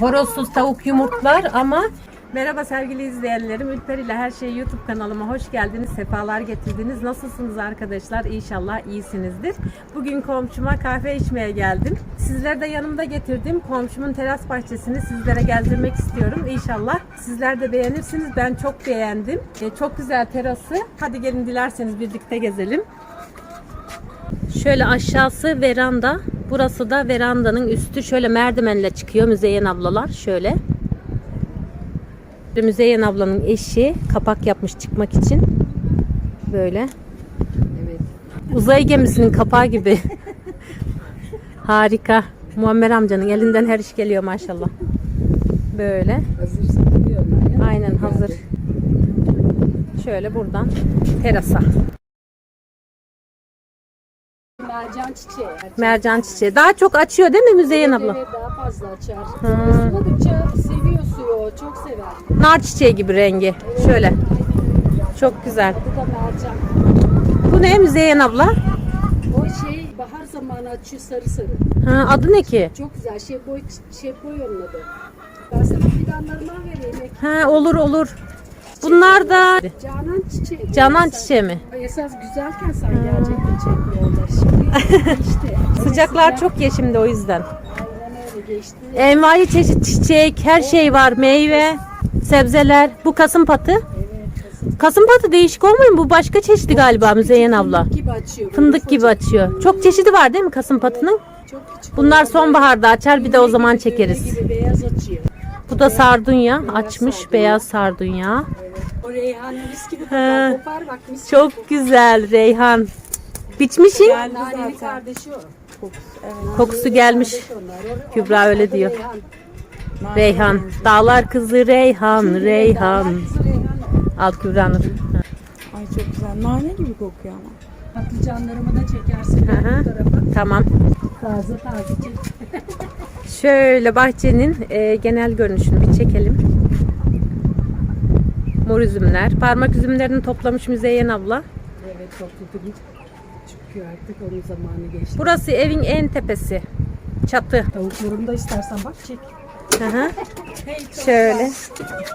Horozsuz tavuk yumurtlar ama Merhaba sevgili izleyenlerim. Ülper ile Her Şey YouTube kanalıma hoş geldiniz. Sefalar getirdiniz. Nasılsınız arkadaşlar? İnşallah iyisinizdir. Bugün komşuma kahve içmeye geldim. Sizler de yanımda getirdim. Komşumun teras bahçesini sizlere gezdirmek istiyorum. İnşallah sizler de beğenirsiniz. Ben çok beğendim. E, çok güzel terası. Hadi gelin dilerseniz birlikte gezelim. Şöyle aşağısı veranda. Burası da verandanın üstü. Şöyle merdivenle çıkıyor Müzeyyen ablalar. Şöyle. Müzeyyen ablanın eşi kapak yapmış çıkmak için. Böyle. Evet. Uzay gemisinin kapağı gibi. Harika. Muammer amcanın elinden her iş geliyor maşallah. Böyle. Hazır satılıyor. Aynen hazır. Şöyle buradan terasa. Mercan çiçeği. Mercan çiçeği. Daha çok açıyor değil mi Müzeyyen abla? Evet daha fazla açar. Isınadıkça seviyor suyu. Çok sever. Nar çiçeği gibi rengi. Şöyle. Çok güzel. Bu da mercan. Bu ne Müzeyyen abla? O şey bahar zamanı açıyor sarı sarı. Ha, adı ne ki? Çok güzel. Şeboy, şeboy onun adı. Ben sana fidanlarından vereyim. Ha, olur olur. Bunlar da Canan çiçeği. canan çiçeği mi? Esas güzelken sen gelecektin çekmiyorlar. Şimdi işte. Sıcaklar çok ya şimdi o yüzden. Geçti. Envai çeşit çiçek, her şey var. Meyve, sebzeler. Bu kasım patı. Kasım patı değişik olmuyor mu? Bu başka çeşidi galiba Müzeyyen abla. Fındık gibi açıyor. Fındık gibi açıyor. Çok çeşidi var değil mi kasım patının? Çok küçük. Bunlar sonbaharda açar bir de o zaman çekeriz. Gibi beyaz açıyor. Bu da sardunya açmış beyaz sardunya. O reyhan mis gibi He. kokar. Kopar bak mis gibi Çok güzel Reyhan. Biçmişin. kokar. Nanenin kardeşi o. Kokusu gelmiş. Kübra öyle diyor. Reyhan. Dağlar kızı Reyhan, Reyhan. Al Kübra'nın. Ay çok güzel. Nane gibi kokuyor ama. Patlıcanlarımı da çekersin Hı hı. bu tarafa. Tamam. Taze taze çek. Şöyle bahçenin e, genel görünüşünü bir çekelim. Mor üzümler. Parmak üzümlerini toplamış Müzeyyen abla. Evet topladım. Çıkıyor artık onun zamanı geçti. Burası evin en tepesi. Çatı. Tavuklarımı da istersen bak çek. Hı hı. Şöyle.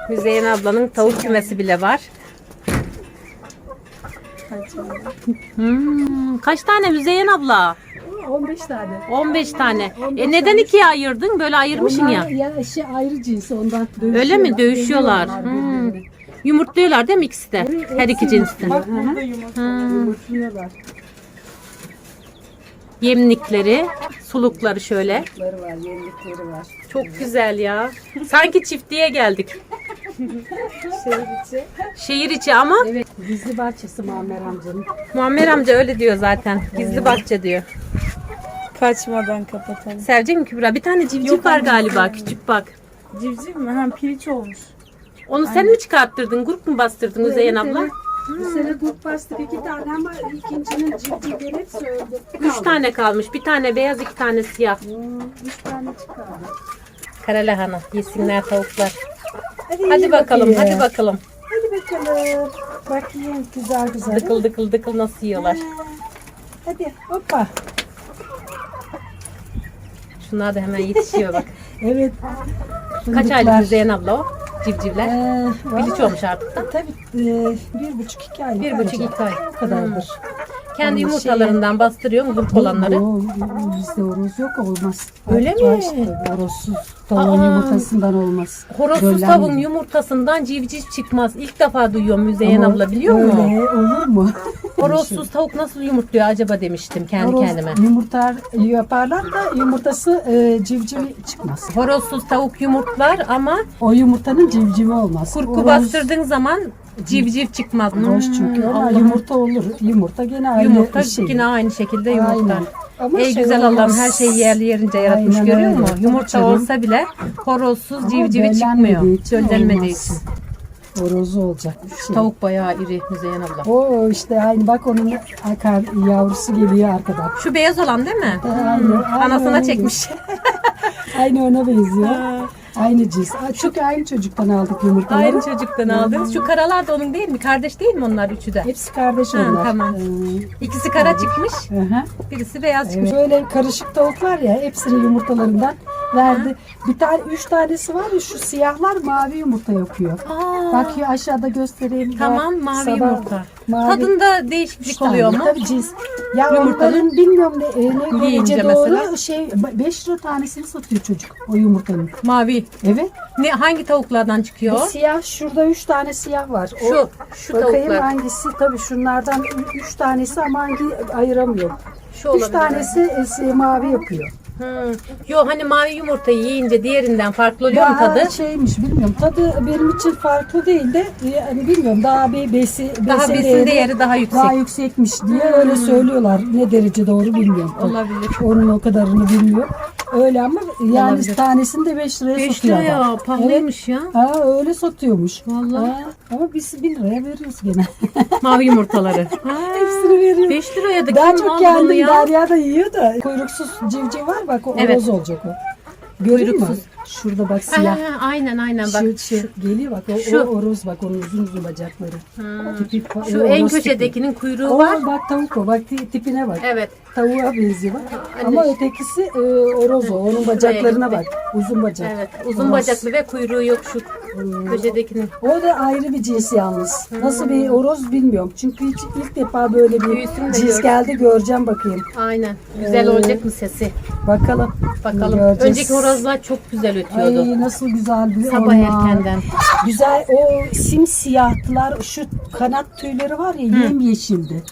Müzeyyen ablanın tavuk kümesi bile var. Hmm, kaç tane Müzeyyen abla? 15 tane. 15 tane. E neden ikiye ayırdın? Böyle ayırmışsın ya. Onlar ya şey ayrı cinsi ondan. Öyle mi? Dövüşüyorlar. Hmm. birbirine. Yumurtluyorlar değil mi ikisi de? Her iki cinsten. Bak burada yumurta. Yumurtluyorlar. Yemlikleri, sulukları şöyle. Ları var, yemlikleri var. Çok güzel ya. Sanki çiftliğe geldik. Şehir içi. Şehir içi ama Evet, gizli bahçesi Muammer amcanın. Muammer amca öyle diyor zaten. Gizli bahçe diyor. Kaçmadan kapatalım. Sevecek mi Kübra? Bir tane civciv Yok, var anne, galiba. sevmiyorum. Küçük bak. Civciv mi? Ha piliç olmuş. Onu sen mi çıkarttırdın? Grup mu bastırdın Evet, abla? Bu sene grup bastık iki tane ama ikincinin civcivleri hepsi öldü. Üç tane kalmış. Bir tane beyaz, iki tane siyah. Üç tane çıkardı. Kara lahana. Yesinler tavuklar. Hadi, bakalım, hadi bakalım. Hadi bakalım. Bakayım güzel güzel. Dıkıl dıkıl dıkıl nasıl yiyorlar. Hadi hoppa. Şunlar da hemen yetişiyor bak. Evet. Kaç aylık Müzeyyen abla o? Civcivler. Ee, Biliç olmuş artık da. Tabii e, bir buçuk iki aylık. Bir buçuk iki ay. O kadardır. Kendi yumurtalarından bastırıyor grup olanları. Yok, bizde horoz yok olmaz. Öyle Var mi? Işte, horozsuz tavuğun Aa. yumurtasından olmaz. Horozsuz Döllenmiyor. tavuğun yumurtasından civciv çıkmaz. İlk defa duyuyorum Müzeyyen Ama abla biliyor musun? Öyle olur mu? Horozsuz tavuk nasıl yumurtluyor acaba demiştim kendi Horoz kendime. yumurtar yaparlar da yumurtası e, civcivi çıkmaz. Horozsuz tavuk yumurtlar ama O yumurtanın civcivi olmaz. kurku Horoz bastırdığın zaman civciv çıkmaz. Boş çünkü Hmm, ama yumurta olur. Yumurta gene aynı Yumurta şey. yine aynı şekilde yumurta. Aynen. Ama Ey şey güzel Allah'ım her şeyi yerli yerince yaratmış Aynen görüyor öyle. musun? Tabii Yumurta canım. olsa bile horozsuz Ama civcivi çıkmıyor. için olmaz. için. Horozu olacak. Şey. Tavuk bayağı iri Müzeyyen abla. O işte aynı bak onun akar, yavrusu geliyor arkadan. Şu beyaz olan değil mi? Aynı, aynı Anasına öyle. çekmiş. Aynı ona benziyor. Aynı cins. Aa, Çünkü aynı çocuktan aldık yumurtaları. Aynı çocuktan aldınız. Şu karalar da onun değil mi? Kardeş değil mi onlar üçü de? Hepsi kardeş Ha, onlar. tamam. İkisi kara çıkmış, Ee, hı hı. birisi beyaz çıkmış. Evet. Böyle karışık tavuk var ya hepsinin yumurtalarından verdi. Bir tane üç tanesi var ya şu siyahlar mavi yumurta yapıyor. Aa, Bak ya aşağıda göstereyim. tamam Bak, mavi sabah- yumurta. Mavi. Tadında değişiklik oluyor mu? Tabii cins. Ya Yumurtanın onların bilmiyorum ne, e, ne yiyince derece doğru mesela? şey 5 lira tanesini satıyor çocuk o yumurtanın. Mavi. Evet. Ne hangi tavuklardan çıkıyor? Bu siyah şurada 3 tane siyah var. O, Şu, şu Bakayım tavuklar. hangisi tabii şunlardan 3 tanesi ama hangi ayıramıyorum. Şu 3 olabilir. tanesi e, mavi yapıyor. Hmm. Yo hani mavi yumurtayı yiyince diğerinden farklı oluyor mu Daha tadı? şeymiş bilmiyorum. Tadı benim için farklı değil de yani bilmiyorum daha bir besi, Daha besin değeri daha yüksek. daha yüksekmiş diye öyle söylüyorlar. Ne derece doğru bilmiyorum. Olabilir. Onun o kadarını bilmiyorum. Öyle ama yani Olabilir. tanesini de 5 liraya 5 satıyor lira adam. ya pahalıymış ya. Ha öyle satıyormuş. Vallahi. Ha, ama biz 1 liraya veriyoruz gene. Mavi yumurtaları. Ha, Hepsini veriyoruz. 5 liraya da Daha kim çok aldı bunu kendim ya? Derya da yiyor da kuyruksuz civciv var bak o Evet. olacak o. Görüyor musun? Şurada bak Ha, siyah. ha, aynen aynen bak. Şu, şu, geliyor bak o, Şu. o horoz bak onun uzun uzun bacakları. Tipi, Şu o en horoz tipi. köşedekinin kuyruğu O var. bak tavuk o bak ti- tipine bak. Evet. Tavuğa benziyor bak. Anne Ama şu- ötekisi e, horoz o. Onun bacaklarına bak. Uzun bacak. Evet. Uzun Horoz. bacaklı ve kuyruğu yok şu köşedekinin. O da ayrı bir cins yalnız. Nasıl bir horoz bilmiyorum. Çünkü hiç ilk defa böyle bir Büyüsün de cins gör. geldi göreceğim bakayım. Aynen. Güzel Ee, olacak mı sesi? Bakalım. Bakalım. Göreceğiz. Önceki horozlar çok güzel ötüyordu. Ay nasıl güzel bir Sabah orman. erkenden. Güzel o simsiyahtılar şu kanat tüyleri var ya yemyeşildi.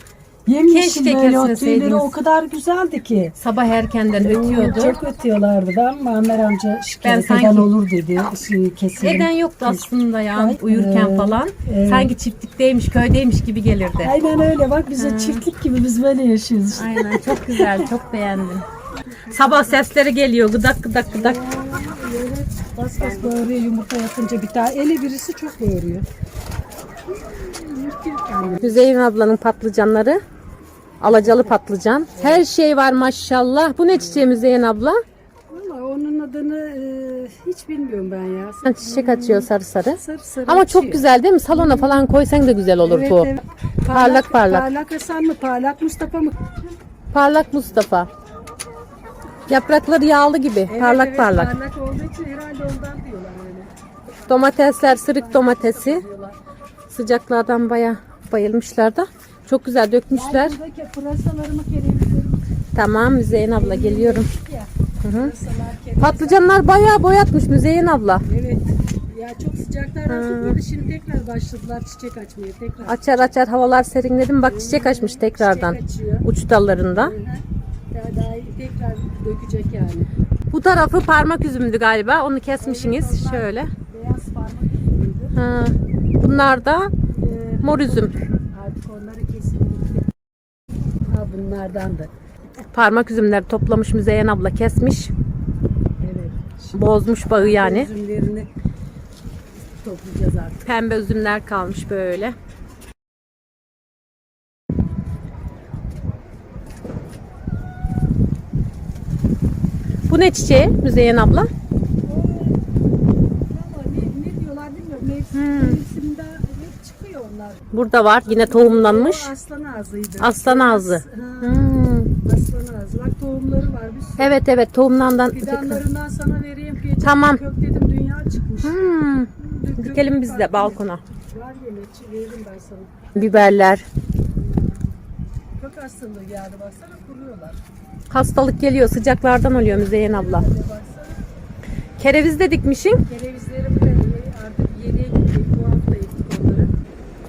Yemyeşil Keşke böyle o tüyleri o kadar güzeldi ki. Sabah erkenden ötüyordu. Çok ötüyorlardı. Ben Muammer amca şikayet sanki- eden olur dedi. Şey, kesin. Neden yoktu aslında ya Ay, uyurken evet, falan. evet. Sanki çiftlikteymiş, köydeymiş gibi gelirdi. Aynen öyle bak bize çiftlik gibi biz böyle yaşıyoruz. işte. Aynen çok güzel, çok beğendim. Sabah sesleri geliyor gıdak gıdak gıdak. Bas bas bağırıyor yumurta yapınca bir tane. Eli birisi çok bağırıyor. Hüseyin ablanın patlıcanları. Alacalı patlıcan. Her şey var maşallah. Bu ne çiçeği Hüseyin abla? Valla onun adını e, hiç bilmiyorum ben ya. Ha, Çiçek açıyor sarı sarı. Sarı sarı Ama çok açıyor. güzel değil mi? Salona falan koysan da güzel olur bu. Parlak parlak. Parlak Hasan mı? Parlak Mustafa mı? Parlak Mustafa. Yaprakları yağlı gibi. Evet, parlak evet, parlak. Parlak olduğu için herhalde ondan diyorlar öyle. Domatesler sırık domatesi. Sıcaklardan baya bayılmışlar da. Çok güzel dökmüşler. Buradaki pırasalarımı kerevizlerimi Tamam Müzeyyen abla geliyorum. Hı hı. Patlıcanlar bayağı boyatmış Müzeyyen abla. Evet. Ya çok sıcaklardan tutmadı. Şimdi tekrar başladılar çiçek açmaya. Tekrar Açar açar havalar serinledim. Bak çiçek açmış tekrardan. çiçek açıyor. Uç dallarında. Hı hı. Daha, daha tekrar dökecek yani. Bu tarafı parmak üzümdü galiba. Onu kesmişsiniz. Şöyle. Beyaz parmak üzümüydü. Ha. Bunlar da Ee, mor üzüm. Artık onları kesildi. Ha bunlardan da. Parmak üzümleri toplamış Müzeyyen abla kesmiş. Evet. Bozmuş bağı yani. Üzümlerini toplayacağız artık. Pembe üzümler kalmış böyle. Bu ne çiçeği Müzeyyen abla? Ne, ne diyorlar bilmiyorum. Mevsim, mevsimde hep çıkıyor onlar. Burada var yine tohumlanmış. Aslan ağzıydı. Aslan ağzı. Hmm. aslan ağzı. Bak tohumları var bir sürü. Evet evet tohumlandan. Fidanlarından sana vereyim. Geçen Tamam. Kök dedim dünya çıkmış. Hmm. Kök- Dikelim biz de balkona. Var yine çi- veririm ben sana. Biberler. Kök hastalığı geldi baksana kuruyorlar. Hastalık geliyor sıcaklardan oluyor Müzeyyen abla. Kereviz de dikmişin. Kerevizlerim de artık yeniye gidecek. Bu hafta ektik onları.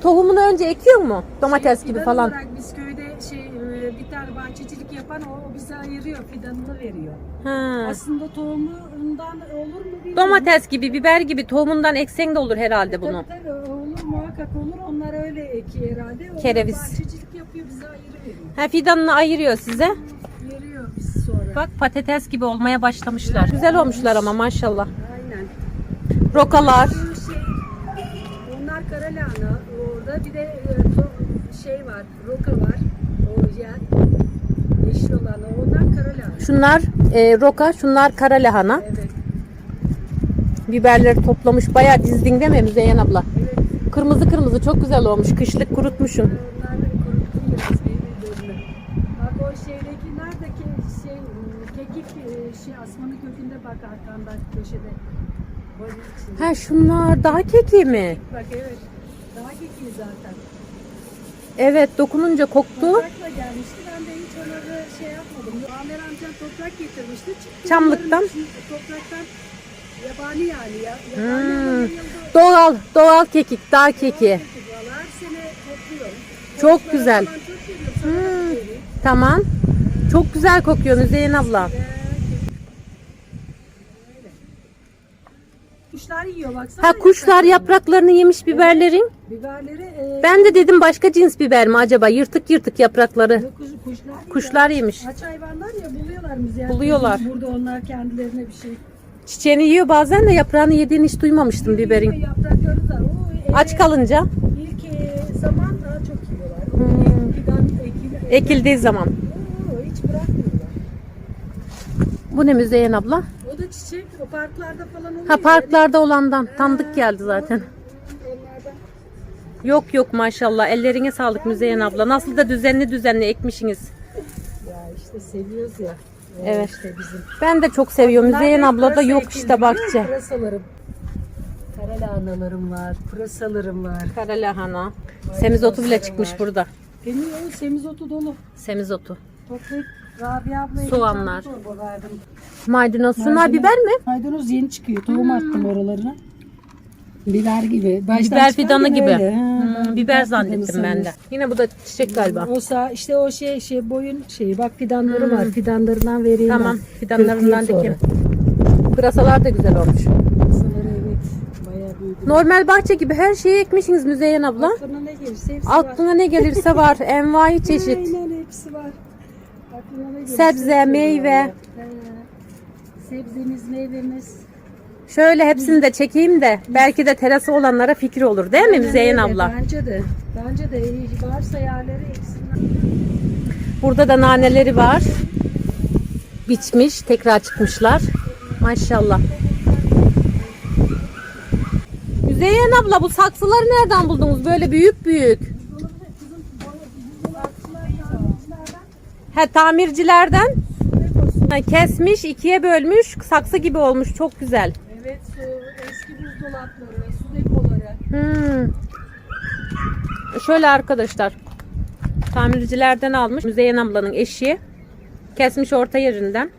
Tohumunu önce ekiyor mu? Domates Şey, gibi fidan falan. olarak biz köyde şey e, bir tane bahçecilik yapan o, o bize ayırıyor. Fidanını veriyor. Ha. Aslında tohumundan olur mu bilmiyorum. Domates gibi, biber gibi tohumundan eksen de olur herhalde bunu. Tabii, tabii, olur muhakkak olur. Onlar öyle ekiyor herhalde. Onlar Kereviz. Bahçecilik yapıyor bize ayırıveriyor. Ha fidanını ayırıyor size. Bak patates gibi olmaya başlamışlar. Güzel olmuşlar ama maşallah. Aynen. Rokalar. Şey, onlar kara lahana orada bir de e, şey var, roka var. O yer, yeşil olan onlar kara lahana. Şunlar e, roka, şunlar kara lahana. Evet, Biberleri toplamış. Bayağı dizdin değil mi Müzeyyen abla? evet. Kırmızı kırmızı çok güzel olmuş. Kışlık kurutmuşsun. Onları kuruttum biraz bir bölümü. Bak o şeydekiler de ke- şey, kekik e, şey asmanın kökünde bak arkanda köşede. Ha şunlar daha keki mi? Bak evet. Daha kekiği zaten. Evet dokununca koktu. Toprakla gelmişti. Ben de hiç onları şey yapmadım. Amer amcam toprak getirmişti. Çıktı Çamlıktan. Topraktan yabani yani ya. Yabani Hmm. Doğal, doğal kekik, dağ keki. Her sene topluyorum. Çok güzel. Çok vereyim. Tamam. Çok güzel kokuyor Müzeyyen abla. Kuşlar yiyor baksana. Ha kuşlar yapraklarını yemiş biberlerin. Biberleri e, Ben de dedim başka cins biber mi acaba? Yırtık yırtık yaprakları. kuş- kuşlar, yiyor. Kuşlar yemiş. Aç hayvanlar ya buluyorlar müziği. Buluyorlar. Burada onlar kendilerine bir şey. Çiçeğini yiyor bazen de yaprağını yediğini hiç duymamıştım biberin. yiyor, Yaprakları da. O, e, Aç kalınca İlk e, zaman daha çok yiyorlar. Hmm. Fidan ekili, ekildiği zaman. Oo, hiç bırakmıyorlar. Bu ne Müzeyyen abla? O da çiçek. Parklarda falan oluyor. Ha parklarda olandan. Tanıdık geldi zaten. Yok yok maşallah. Ellerine sağlık Müzeyyen abla. Nasıl da düzenli düzenli ekmişsiniz. Ya işte seviyoruz ya. O Evet. işte bizim. Ben de çok seviyorum. Müzeyyen abla da yok işte bahçe. Pırasalarım. Karalahanalarım var. Pırasalarım var. Kara lahana. Semizotu bile çıkmış burada. Benim o semizotu dolu. Semizotu. Toplayıp Rabia ablaya Soğanlar. verdim. Maydanoz. Şunlar Maydanoz- biber mi? Maydanoz yeni çıkıyor. Tohum attım oralarına. Biber gibi. Baştan Biber fidanı gibi. öyle. Ha, Hmm, biber fidanı zannettim ben de. sanıyorsun. Yine bu da çiçek galiba. O sağ, işte o şey şey boyun şeyi bak fidanları var. Fidanlarından vereyim Tamam. ben. Fidanlarından Kökleyeyim dikeyim. Pırasalar da güzel olmuş. sonra. Pırasaları evet. Bayağı büyüdü. Normal bahçe gibi her şeyi ekmişsiniz Müzeyyen abla. Aklına ne gelirse hepsi var. Aklına ne gelirse var. Envai çeşit. Aynen hepsi var. Aklına ne gelirse Sebze, meyve. Sebzemiz, meyvemiz. Şöyle hepsini de çekeyim de belki de terası olanlara fikir olur değil mi Müzeyyen abla? Bence de. Bence de varsa yerleri eksinler. Burada da naneleri var. Biçmiş, tekrar çıkmışlar. Maşallah. Müzeyyen abla bu saksıları nereden buldunuz? Böyle büyük büyük. He tamircilerden kesmiş, ikiye bölmüş, saksı gibi olmuş. Çok güzel. Evet su, eski buzdolapları, su depoları. Hmm. Şöyle arkadaşlar. Tamircilerden almış. Müzeyyen ablanın eşi. Kesmiş orta yerinden.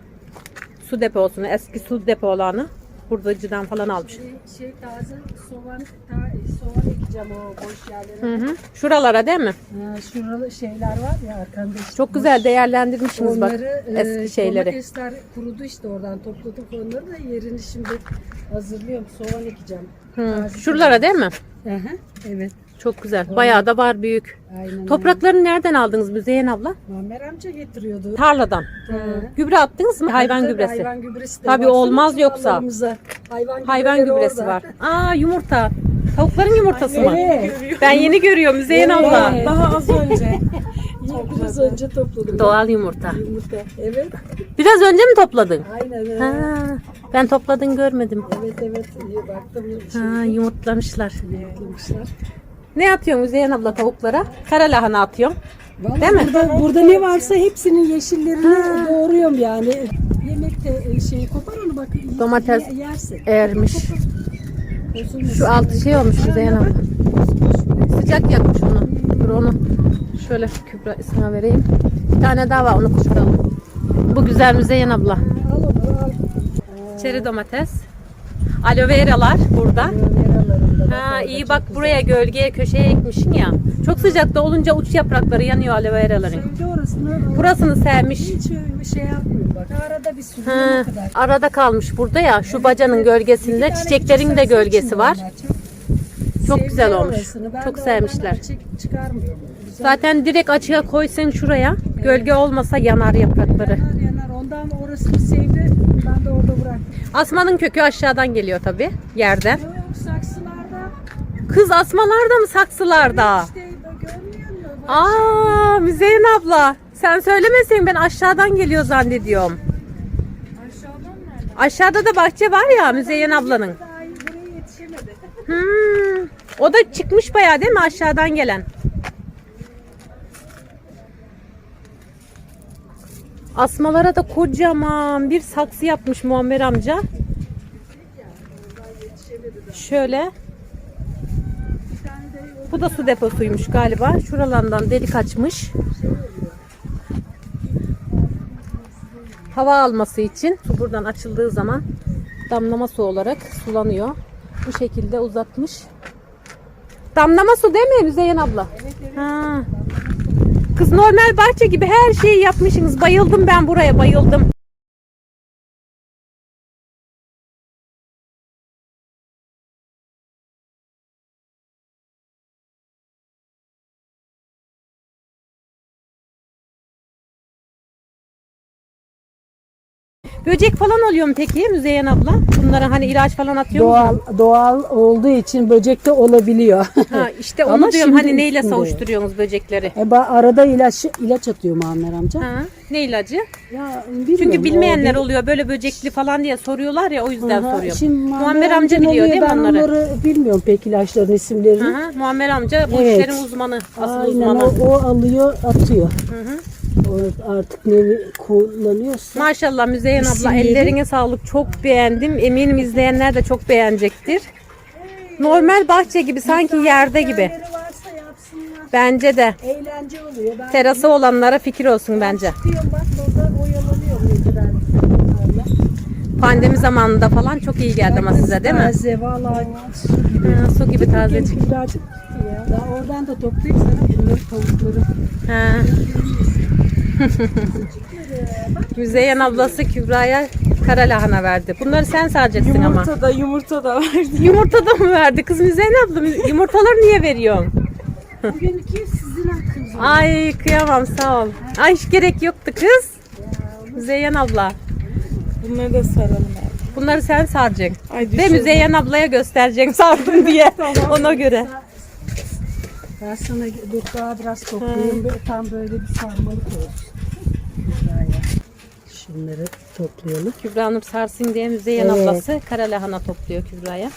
Su deposunu, eski su depolarını hurdacıdan falan almış. Şey, şey taze soğan, ta, soğan ekeceğim o boş yerlere. Hı hı. Şuralara değil mi? Ha, şuralı şeyler var ya arkanda işte. Çok güzel değerlendirmişsiniz bak Onları, eski e, şeyleri. Domatesler kurudu işte oradan topladık onları da yerini şimdi hazırlıyorum. Soğan ekeceğim. Hı. Taze Şuralara değil mi? Hı hı, evet. Çok güzel. Bayağı da var büyük. Aynen. Topraklarını nereden aldınız Müzeyyen abla? Mamer amca getiriyordu. Tarladan. Hı. Gübre attınız mı? Hayvan Tabii, gübresi. Hayvan gübresi de. Tabii Baksana olmaz yoksa. Hayvan, Hayvan gübreleri gübresi orada. var. Aa yumurta. Tavukların yumurtası mı? Evet. Ben yeni görüyorum Müzeyyen Evet. abla. Daha az önce. Biraz önce topladım. Doğal yumurta. Yumurta. Evet. Biraz önce mi topladın? Aynen. öyle. Ha, ben topladın görmedim. Evet evet. İyi baktım. Ha, yumurtlamışlar. yapmışlar. Ne atıyorsun Müzeyyen abla tavuklara? Kara lahana atıyorum. Vallahi Değil mi? Burada, burada ne varsa hepsinin yeşillerini doğruyorum yani. Yemekte e, şey kopar onu bak. Domates ye- yersin. Ermiş. Şu altı şey olmuş Müzeyyen abla. Sıcak yakmış onu. Dur onu şöyle Kübra ismine vereyim. Bir tane daha var onu kuşuralım. Bu güzel Müzeyyen abla. Al onu al. Çeri domates. Aloe veralar burada. Ha iyi bak buraya gölgeye köşeye ekmişsin ya. Çok sıcakta olunca uç yaprakları yanıyor aloe veraların. Orasını. Burasını sevmiş. Hiç öyle şey yapmıyorum bak. Arada bir Ha, o kadar. arada kalmış burada ya. Şu bacanın gölgesinde Bir tane çiçeklerin de saksı gölgesi var. onlar Çok, Çok Sevdi güzel olmuş. orasını. Ben Çok de sevmişler. çıkarmıyorum. Güzel. Zaten direkt açığa koysan şuraya. Gölge olmasa yanar yaprakları. Yanar yanar. Ondan orasını sevdi. Ben de orada bıraktım. Asmanın kökü aşağıdan geliyor tabi yerden. Yok. Kız asmalarda mı saksılarda? İşte görmüyor musun? Aa Müzeyyen abla. Sen söylemesin ben aşağıdan geliyor zannediyorum. Aşağıdan nerede? Aşağıda da bahçe var ya Müzeyyen ablanın. Daha iyi buraya yetişemedi. Hmm. O da çıkmış bayağı değil mi aşağıdan gelen? Asmalara da kocaman bir saksı yapmış Muammer amca. Şöyle. Bu da su deposuymuş galiba. Şuralardan delik açmış. Hava alması için su buradan açıldığı zaman damlama su olarak sulanıyor. Bu şekilde uzatmış. Damlama su değil mi Müzeyyen abla? Ha. Kız normal bahçe gibi her şeyi yapmışsınız. Bayıldım ben buraya bayıldım. Böcek falan oluyor mu peki Müzeyyen abla? Bunlara hani ilaç falan atıyor Doğal musun? doğal olduğu için böcek de olabiliyor. Ha, işte onu Ama diyorum şimdi hani neyle içinde. savuşturuyorsunuz böcekleri? e, arada ilaç ilaç atıyor Muammer amca. Ha, ne ilacı? Ya. Çünkü o bilmeyenler bir- oluyor böyle böcekli falan diye soruyorlar ya o yüzden Aha, soruyorum. Şimdi Muammer amca amcanın biliyor değil mi ben onları? bilmiyorum pek ilaçların isimlerini. Hı, Muammer amca bu Evet. işlerin uzmanı, asıl Aynen uzmanı. o, o alıyor atıyor. Hı hı. O artık ne kullanıyorsa. Maşallah Müzeyyen abla İsimleri- ellerine sağlık çok beğendim. Eminim izleyenler de çok beğenecektir. Normal bahçe gibi sanki yerde gibi. varsa yapsınlar. Bence de. Eğlence oluyor. Ben Terası olanlara fikir olsun bence. çıkıyorum bak burada oyalanıyorum mecburen. Pandemi zamanında falan çok iyi geldi ama size değil mi? Taze valla. Ha, su gibi tazecik. Birazcık ya. Daha oradan da toplayayım sana bunları tavukları. Ha. Müzeyyen ablası Kübra'ya kara lahana verdi. Bunları sen saracaksın ama. Yumurta da yumurta da verdi. Yumurta da mı verdi? Kız Müzeyyen abla yumurtaları niye veriyorsun? Bugünkü sizin hakkınız. Ay kıyamam sağ ol. Ay hiç gerek yoktu kız. Müzeyyen abla. Bunları da saralım abi. Bunları sen saracaksın. Ay Ve. Müzeyyen ablaya göstereceksin sardım diye. Ona göre. Ben sana daha biraz toplayayım. Böyle, tam böyle bir sarmalık olsun. Güzel. Şunları toplayalım. Kübra Hanım sarsın diye Müzeyyen Evet. ablası kara lahana topluyor Kübra'ya.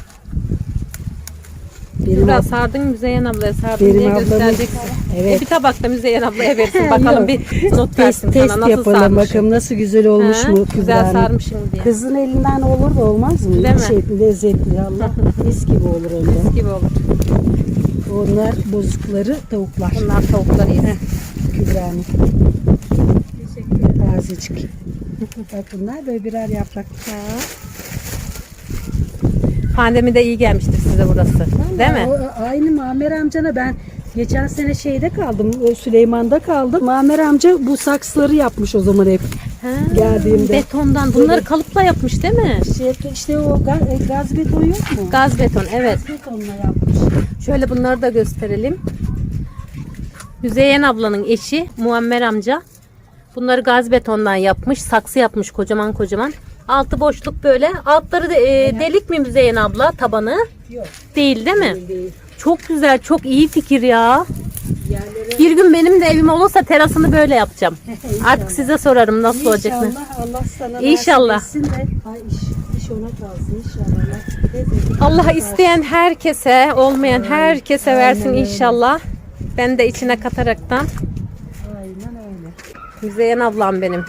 Benim Kübra sardın Müzeyyen ablaya sardın Benim diye ablamın- göstereceksin. Evet. E, bir tabak da Müzeyyen ablaya versin. Bakalım bir not test, versin test sana nasıl yapalım sarmışsın. bakalım nasıl güzel olmuş Ha, mu Güzel Kübra'nın. sarmışsın diye. Kızın elinden olur da olmaz mı? Değil mi? Şey, lezzetli Allah. Mis gibi olur öyle. gibi olur. Onlar bozukları tavuklar. Bunlar tavukları yesin. Kübra'nın. Tazecik. Bak bunlar böyle birer yaprak. Pandemide iyi gelmiştir size burası. Değil mi? O, aynı Mamer amcana ben geçen sene şeyde kaldım. Süleyman'da kaldım. Mamer amca bu saksıları yapmış o zaman hep. Geldiğimde. Betondan. Bunları kalıpla yapmış değil mi? Şey, işte o gaz, e, gaz beton yok mu? Gaz beton evet. Betonla yapmış. Şöyle bunları da gösterelim. Müzeyyen ablanın eşi Muammer amca. Bunları gaz betondan yapmış. Saksı yapmış kocaman kocaman. Altı boşluk böyle. Altları da, e, delik mi Müzeyyen abla tabanı? Yok. Değil değil mi? Değil. Çok güzel, çok iyi fikir ya. Bir gün benim de evim olursa terasını böyle yapacağım. Artık size sorarım nasıl olacak mı? İnşallah Allah sana İnşallah. nasip etsin de ay iş, iş ona kalsın inşallah. Lezzetli Allah isteyen herkese, olmayan herkese versin inşallah. Ben de içine kataraktan. Aynen öyle. Müzeyyen ablam benim.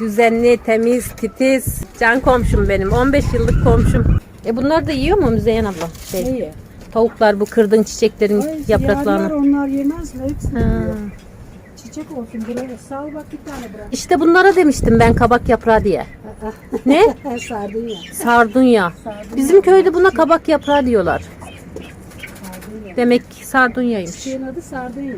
Düzenli, temiz, titiz. Can komşum benim. 15 yıllık komşum. E bunlar da yiyor mu Müzeyyen abla? Şey, İyi. Tavuklar bu kırdığın çiçeklerin Ay, yerler yapraklarını. onlar yemez mi? Hepsini Ha. yiyor. Çiçek olsun buraya. Sal bak bir tane bırak. İşte bunlara demiştim ben kabak yaprağı diye. Ne? Sardunya. Sardunya. Bizim köyde buna kabak yaprağı diyorlar. Demek ki sardunyaymış. Çiçeğin adı sardunya.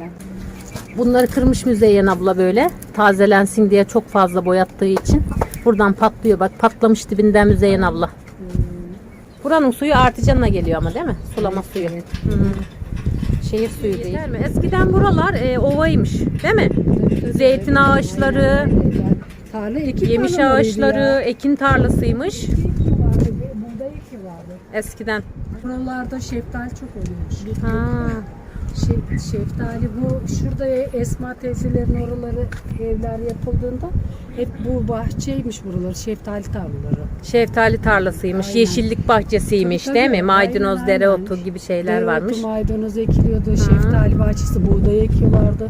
Bunları kırmış Müzeyyen abla böyle. Tazelensin diye çok fazla boyattığı için. Buradan patlıyor. Bak patlamış dibinden Müzeyyen abla. Buranın suyu articanla geliyor ama değil mi? Sulama suyu. Hmm. Şehir suyu değil. mi? Eskiden buralar e, ovaymış. Değil mi? Zeytin ağaçları, Tarla ekim yemiş ağaçları, ya. ekin tarlasıymış. Eskiden. Buralarda şeftali çok oluyormuş. Ha. Şey, şeftali bu şurada Esma teyzelerin oraları evler yapıldığında hep bu bahçeymiş buraları şeftali tarlaları. Şeftali tarlasıymış, Aynen. yeşillik bahçesiymiş Tabii, değil mi? Maydanoz, Aynen, dereotu gibi şeyler Dereotu, varmış. maydanoz ekiliyordu, şeftali bahçesi, buğday ekiyorlardı.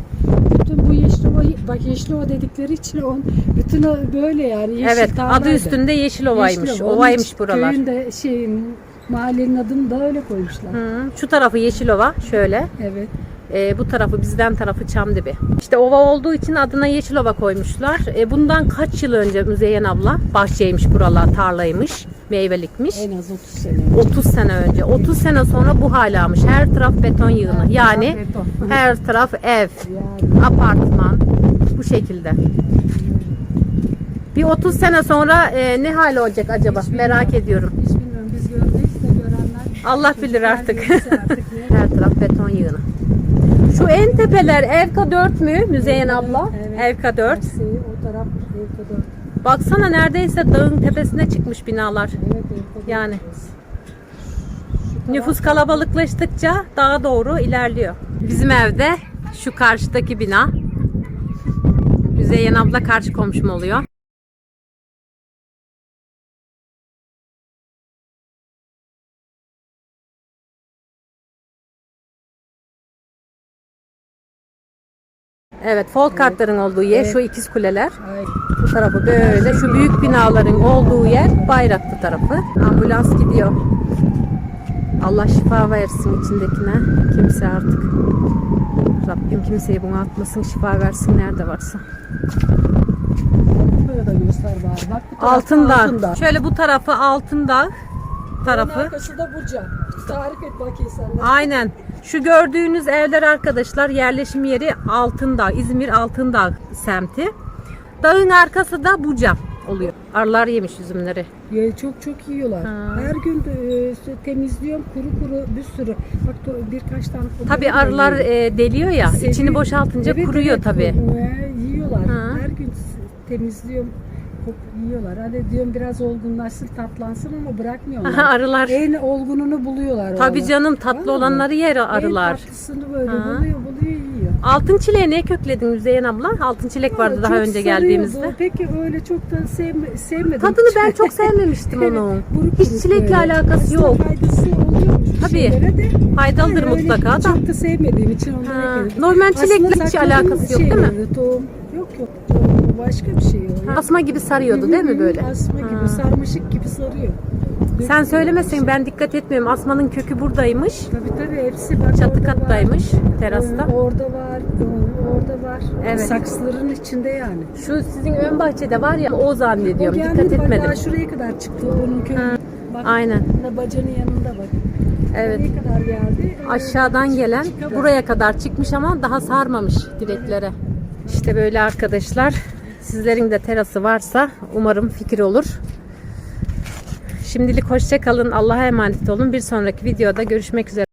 Bütün bu Yeşilova, bak Yeşilova dedikleri için on, bütün o böyle yani yeşil Evet, adı tarlaydı. üstünde Yeşilova'ymış. Yeşilova. Ovaymış buralar. Köyün de şey, mahallenin adını da öyle koymuşlar. Hı, Şu tarafı Yeşilova şöyle. Evet. E, bu tarafı bizden tarafı Çamdibi. İşte ova olduğu için adına Yeşilova koymuşlar. E, bundan kaç yıl önce Müzeyyen abla bahçeymiş buralar, tarlaymış, meyvelikmiş. En az 30 sene. 30 sene önce. 30 sene sonra bu halamış. Her taraf beton yığını. Yani Beton. her taraf ev, Yani apartman bu şekilde. Bir 30 sene sonra e, ne hali olacak acaba? Hiç Merak bilmiyorum. ediyorum. hiç bilmiyorum biz görmeyiz de görenler. Allah bilir artık. Her taraf beton yığını. Şu en tepeler Evka 4 mü Müzeyyen abla? Evet. Evka 4. Tersi, o taraf Evka 4. Baksana neredeyse dağın tepesine çıkmış binalar. Evet 4. Yani. Nüfus kalabalıklaştıkça dağa doğru ilerliyor. Bizim evde şu karşıdaki bina. Müzeyyen abla karşı komşum oluyor. Evet, folk kartların olduğu yer Evet. şu ikiz kuleler. Ay, Bu tarafı böyle. Şu büyük binaların olduğu yer Bayraklı tarafı. Ambulans gidiyor. Allah şifa versin içindekine. Kimse artık. Rabbim kimseyi buna atmasın. Şifa versin nerede varsa. Böyle göster bari. Bak Altındağ. Altındağ. Şöyle bu tarafı Altındağ Onun tarafı. arkası da Buca. Tarif et sen de. Aynen. Şu gördüğünüz evler arkadaşlar yerleşim yeri Altındağ. İzmir Altındağ semti. Dağın arkası da Buca oluyor. Arılar yemiş üzümleri. Ya çok çok yiyorlar. Ha. Her gün e, temizliyorum kuru kuru bir sürü. Bak birkaç tane. Tabii arılar e, deliyor ya. Seviyor. içini boşaltınca Evet, kuruyor evet, tabii. e, Yiyorlar. Ha. Her gün temizliyorum. Kop- Yiyorlar. Hadi diyorum biraz olgunlaşsın, tatlansın ama bırakmıyorlar. Arılar. en olgununu buluyorlar. Tabii orada. canım tatlı mı? olanları yer En arılar. tatlısını böyle Ha. buluyor, buluyor, yiyor. Altın çileği ne kökledin Müzeyyen abla? Altın çilek vardı Aa, daha önce sarıyordu. geldiğimizde. Peki öyle çok da sevme, sevmedim. Tadını ben çok sevmemiştim onun. buruk Hiç buruk çilekle böyle. alakası Aslında yok. faydası oluyormuş Tabii. de. Faydalıdır öyle mutlaka da. Çok da sevmediğim için Ha, ekledim. normal çilekle hiç alakası yok, değil mi? Tohum. Yok yok. tohum başka bir şey o. ya. Asma gibi sarıyordu değil mi böyle? Asma Ha. gibi, sarmaşık gibi sarıyor. Sen söylemesin ben dikkat etmiyorum. Asmanın kökü buradaymış. Tabii tabii hepsi bak Çatı orada var. kattaymış terasta. Orada var, orada var. Evet. Saksıların içinde yani. Şu sizin ön bahçede var ya o zannediyorum. O Dikkat geldi bak etmedim. daha şuraya kadar çıktı onun köyü. Ha, Bak, aynen. bacanın yanında bak. Evet. Nereye kadar geldi? Ee, Aşağıdan gelen çıkamadı. buraya kadar çıkmış ama daha sarmamış direklere. İşte böyle arkadaşlar. Sizlerin de terası varsa umarım fikir olur. Şimdilik hoşça kalın. Allah'a emanet olun. Bir sonraki videoda görüşmek üzere.